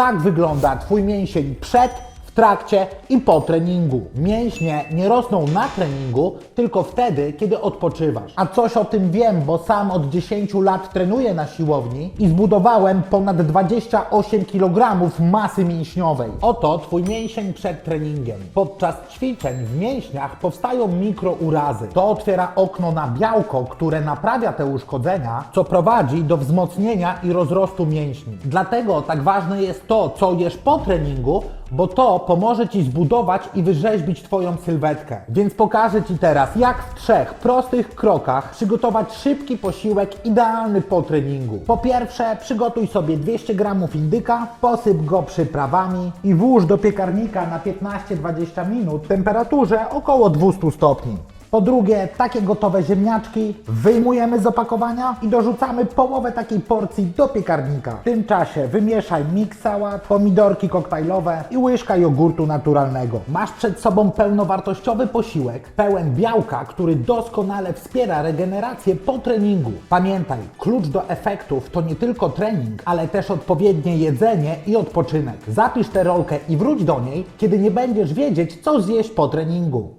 Tak wygląda Twój mięsień przed, w trakcie i po treningu. Mięśnie nie rosną na treningu, tylko wtedy, kiedy odpoczywasz. A coś o tym wiem, bo sam od 10 lat trenuję na siłowni i zbudowałem ponad 28 kg masy mięśniowej. Oto Twój mięsień przed treningiem. Podczas ćwiczeń w mięśniach powstają mikrourazy. To otwiera okno na białko, które naprawia te uszkodzenia, co prowadzi do wzmocnienia i rozrostu mięśni. Dlatego tak ważne jest to, co jesz po treningu, bo to pomoże Ci zbudować i wyrzeźbić Twoją sylwetkę. Więc pokażę Ci teraz, jak w trzech prostych krokach przygotować szybki posiłek idealny po treningu. Po pierwsze, przygotuj sobie 200 g indyka, posyp go przyprawami i włóż do piekarnika na 15-20 minut w temperaturze około 200 stopni. Po drugie, takie gotowe ziemniaczki wyjmujemy z opakowania i dorzucamy połowę takiej porcji do piekarnika. W tym czasie wymieszaj mix sałat, pomidorki koktajlowe i łyżka jogurtu naturalnego. Masz przed sobą pełnowartościowy posiłek, pełen białka, który doskonale wspiera regenerację po treningu. Pamiętaj, klucz do efektów to nie tylko trening, ale też odpowiednie jedzenie i odpoczynek. Zapisz tę rolkę i wróć do niej, kiedy nie będziesz wiedzieć, co zjeść po treningu.